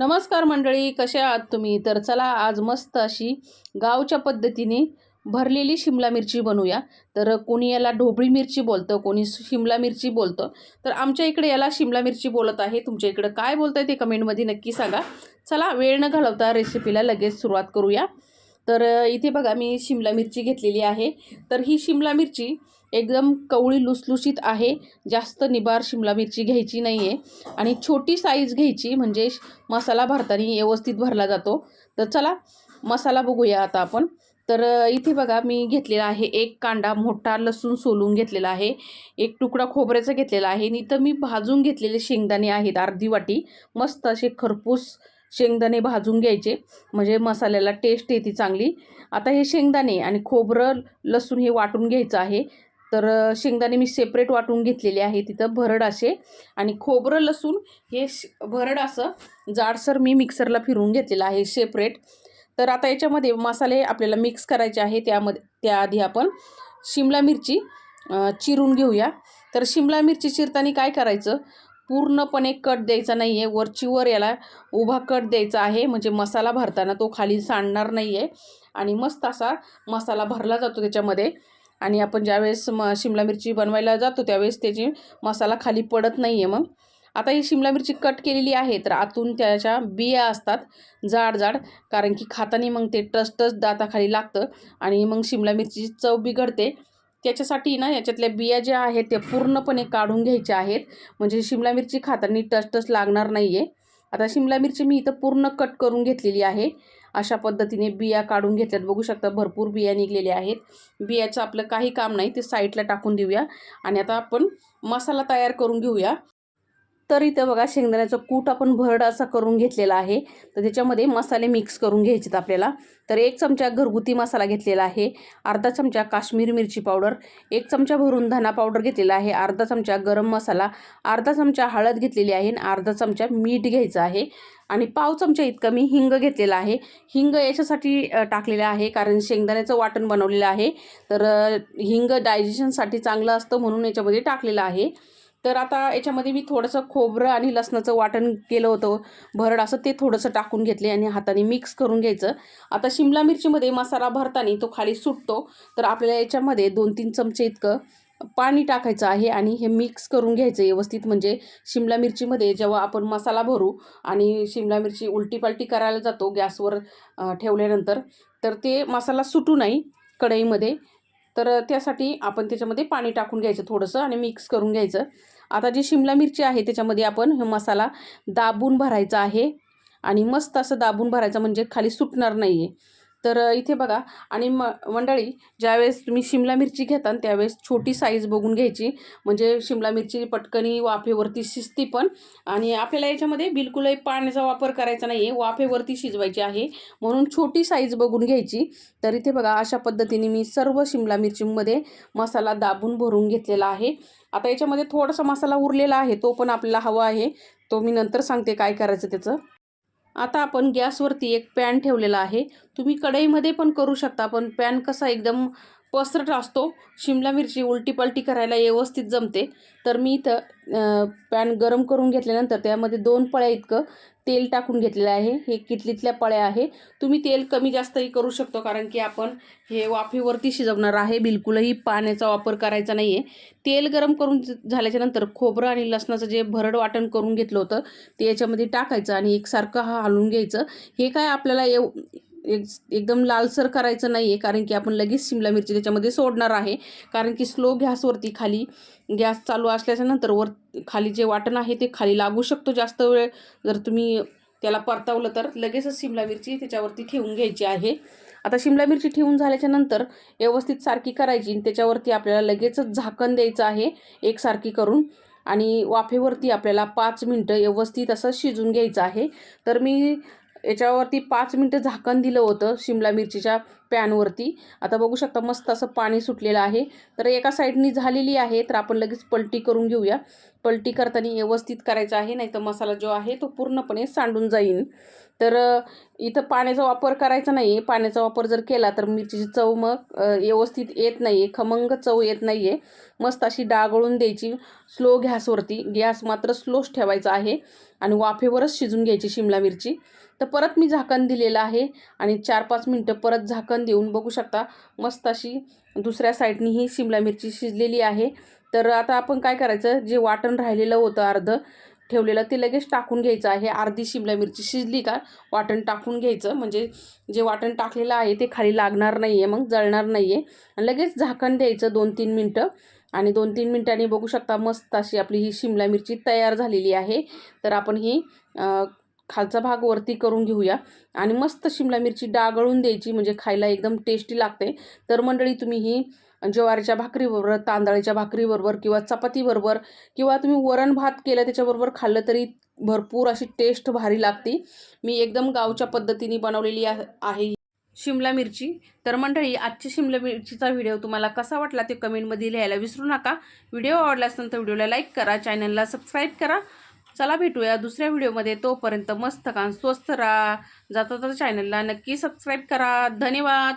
नमस्कार मंडळी कसे आहात तुम्ही? तर चला आज मस्त अशी गावच्या पद्धतीने भरलेली शिमला मिरची बनवूया. तर कोणी याला ढोबळी मिरची बोलतं कोणी शिमला मिरची बोलतं. तर आमच्या इकडे याला शिमला मिरची बोलत आहे. तुमच्या इकडं काय बोलत आहे ते कमेंटमध्ये नक्की सांगा. चला वेळ न घालवता रेसिपीला लगेच सुरुवात करूया. तर इथे बघा मी शिमला मिरची घेतलेली आहे. तर ही शिमला मिरची एकदम कवळी लुसलुशीत आहे. जास्त निबार शिमला मिरची घ्यायची नाही आहे आणि छोटी साईज घ्यायची म्हणजे श- मसाला भरताना व्यवस्थित भरला जातो. तर चला मसाला बघूया आता आपण. तर इथे बघा मी घेतलेला आहे एक कांदा मोठा लसूण सोलून घेतलेला आहे. एक तुकडा खोबऱ्याचा घेतलेला आहे. आणि इथं मी भाजून घेतलेले शेंगदाणे आहेत अर्धी वाटी. मस्त असे खरपूस शेंगदाणे भाजून घ्यायचे. म्हणजे मसाल्याला टेस्ट येते चांगली. आता हे शेंगदाणे आणि खोबरं लसूण हे वाटून घ्यायचं आहे. तर शेंगदाणे मी सेपरेट वाटून घेतलेले आहे. तिथं भरड असे आणि खोबरं लसूण हे श- भरड असं जाडसर मी मिक्सरला फिरून घेतलेलं आहे सेपरेट तर आता याच्यामध्ये मसाले आपल्याला मिक्स करायचे आहे. त्यामध्ये त्याआधी आपण शिमला मिरची चिरून घेऊया. तर शिमला मिरची चिरताना काय करायचं? पूर्णपणे कट द्यायचा नाही आहे वरची वर याला उभा कट द्यायचा आहे. म्हणजे मसाला भरताना तो खाली सांडणार नाही आहे आणि मस्त असा मसाला भरला जातो त्याच्यामध्ये. आणि आपण ज्यावेळेस म शिमला मिरची बनवायला जातो त्यावेळेस त्याची मसाला खाली पडत नाही आहे मग. आता ही शिमला मिरची कट केलेली आहे तर आतून त्याच्या बिया असतात जाड जाड. कारण की खाताना मग ते टच टच दाताखाली लागतं आणि मग शिमला मिरचीची चव बिघडते. त्याच्यासाठी ना याच्यातल्या बिया ज्या आहेत त्या पूर्णपणे काढून घ्यायच्या आहेत. म्हणजे शिमला मिरची खाताना टच टच लागणार नाही आहे आता शिमला मिरची मी इथं पूर्ण कट करून घेतलेली आहे. अशा पद्धतीने बिया काढून घेतल्यात. बघू शकता भरपूर बिया निघलेल्या आहेत. बियाचं आपलं काही काम नाही ते साईडला टाकून देऊया. आणि आता आपण मसाला तयार करून घेऊया. तर इथं बघा शेंगदाण्याचं कूट आपण भरड असा करून घेतलेला आहे. तर त्याच्यामध्ये मसाले मिक्स करून घ्यायचेत आपल्याला. तर एक चमचा घरगुती मसाला घेतलेला आहे. अर्धा चमचा काश्मीरी मिरची पावडर एक चमचा भरून धना पावडर घेतलेला आहे. अर्धा चमचा गरम मसाला अर्धा चमचा हळद घेतलेली आहे आणि अर्धा चमचा मीठ घ्यायचं आहे. आणि पाव चमचा इतकं मी हिंग घेतलेला आहे. हिंग याच्यासाठी टाकलेलं आहे कारण शेंगदाण्याचं वाटण बनवलेलं आहे. तर हिंग डायजेशनसाठी चांगलं असतं म्हणून याच्यामध्ये टाकलेलं आहे. तर आता याच्यामध्ये मी थोडंसं खोबरं आणि लसणाचं वाटण केलं होतं भरड असं ते थोडंसं टाकून घेतले आणि हाताने मिक्स करून घ्यायचं. आता शिमला मिरचीमध्ये मसाला भरताना तो खाली सुटतो तर आपल्याला याच्यामध्ये दोन तीन चमचे इतकं पाणी टाकायचं आहे आणि हे मिक्स करून घ्यायचं व्यवस्थित. म्हणजे शिमला मिरचीमध्ये जेव्हा आपण मसाला भरू आणि शिमला मिरची उलटीपालटी करायला जातो गॅसवर ठेवल्यानंतर तर ते मसाला सुटू नाही कढईमध्ये. तर त्यासाठी आपण त्याच्यामध्ये पाणी टाकून घ्यायचं थोडंसं आणि मिक्स करून घ्यायचं. आता जी शिमला मिरची आहे त्याच्यामध्ये आपण मसाला दाबून भरायचा आहे. आणि मस्त असं दाबून भरायचं म्हणजे खाली सुटणार नाही आहे तर इथे बघा आणि म मंडळी ज्यावेळेस तुम्ही शिमला मिरची घेता त्यावेळेस छोटी साईज बघून घ्यायची. म्हणजे शिमला मिरची पटकनी वाफेवरती शिजती पण आणि आपल्याला याच्यामध्ये बिलकुलही पाण्याचा वापर करायचा नाही आहे वाफेवरती शिजवायची आहे. म्हणून छोटी साईज बघून घ्यायची. तर इथे बघा अशा पद्धतीने मी सर्व शिमला मिरचीमध्ये मसाला दाबून भरून घेतलेला आहे. आता याच्यामध्ये थोडासा मसाला उरलेला आहे तो पण आपल्याला हवा आहे. तो मी नंतर सांगते काय करायचं त्याचं. आता आपण गॅसवरती एक पॅन ठेवलेला आहे. तुम्ही कढईमध्ये पण करू शकता पण पॅन कसा एकदम पसरट असतो. शिमला मिरची उलटी पलटी करायला व्यवस्थित जमते. तर मी इथं पॅन गरम करून घेतल्यानंतर त्यामध्ये दोन पळ्या इतकं तेल टाकून घेतलेलं आहे. हे किटलीतल्या पळ्या आहे. तुम्ही तेल कमी जास्तही करू शकतो कारण की आपण हे वाफेवरती शिजवणार आहे. बिलकुलही पाण्याचा वापर करायचा नाही आहे तेल गरम करून झाल्याच्यानंतर खोबरं आणि लसणाचं जे भरड वाटण करून घेतलं होतं ते याच्यामध्ये टाकायचं आणि एकसारखं हा हलवून घ्यायचं. हे काय आपल्याला एव एक एकदम लालसर करायचं नाही आहे कारण की आपण लगेच शिमला मिरची त्याच्यामध्ये सोडणार आहे. कारण की स्लो गॅसवरती खाली गॅस चालू असल्याच्या नंतर वर खाली जे वाटण आहे ते खाली लागू शकतो जास्त वेळ. जर तुम्ही त्याला परतावलं तर लगेचच शिमला मिरची त्याच्यावरती ठेवून घ्यायची आहे. आता शिमला मिरची ठेवून झाल्याच्यानंतर व्यवस्थित सारखी करायची आणि त्याच्यावरती आपल्याला लगेचच झाकण द्यायचं आहे एकसारखी करून. आणि वाफेवरती आपल्याला पाच मिनटं व्यवस्थित असं शिजून घ्यायचं आहे. तर मी याच्यावरती पाच मिनटं झाकण दिलं होतं शिमला मिरचीच्या पॅनवरती. आता बघू शकता मस्त असं पाणी सुटलेलं आहे. तर एका साईडनी झालेली आहे तर आपण लगेच पलटी करून घेऊया. पलटी करताना व्यवस्थित करायचं आहे नाही तर मसाला जो आहे तो पूर्णपणे सांडून जाईल तर इथं पाण्याचा वापर करायचा नाही आहे पाण्याचा वापर जर केला तर मिरचीची चव मग व्यवस्थित येत नाही आहे खमंग चव येत नाही आहे मस्त अशी डागळून द्यायची स्लो गॅसवरती. गॅस मात्र स्लोच ठेवायचा आहे आणि वाफेवरच शिजून घ्यायची शिमला मिरची. तर परत मी झाकण दिलेलं आहे आणि चार पाच मिनटं परत झाकण देऊन बघू शकता. मस्त अशी दुसऱ्या साईडनी ही शिमला मिरची शिजलेली आहे. तर आता आपण काय करायचं? जे वाटण राहिलेलं होतं अर्धं ठेवलेलं ते लगेच टाकून घ्यायचं आहे. अर्धी शिमला मिरची शिजली का वाटण टाकून घ्यायचं. म्हणजे जे वाटण टाकलेलं आहे ते खाली लागणार नाही आहे मग जळणार नाही आहे आणि लगेच झाकण द्यायचं दोन तीन मिनटं. आणि दोन तीन मिनटांनी बघू शकता मस्त अशी आपली ही शिमला मिरची तयार झालेली आहे. तर आपण ही खालचा भाग वरती करून घेऊया. आणि मस्त शिमला मिरची डागळून द्यायची म्हणजे खायला एकदम टेस्टी लागते. तर मंडळी तुम्ही ही ज्वारीच्या भाकरीबरोबर तांदळाच्या भाकरीबरोबर किंवा चपातीबरोबर किंवा तुम्ही वरण भात केलं त्याच्याबरोबर खाल्लं तरी भरपूर अशी टेस्ट भारी लागते. मी एकदम गावच्या पद्धतीने बनवलेली आहे आहे शिमला मिरची. तर मंडळी आजच्या शिमला मिरचीचा व्हिडिओ तुम्हाला कसा वाटला ते कमेंटमध्ये लिहायला विसरू नका. व्हिडिओ आवडला असेल तर व्हिडिओला लाईक करा चॅनलला सबस्क्राईब करा. चला भेटूया दुसऱ्या व्हिडिओमध्ये. तोपर्यंत मस्त कान स्वस्त राहा. जाता तर चॅनलला नक्की सबस्क्राईब करा. धन्यवाद.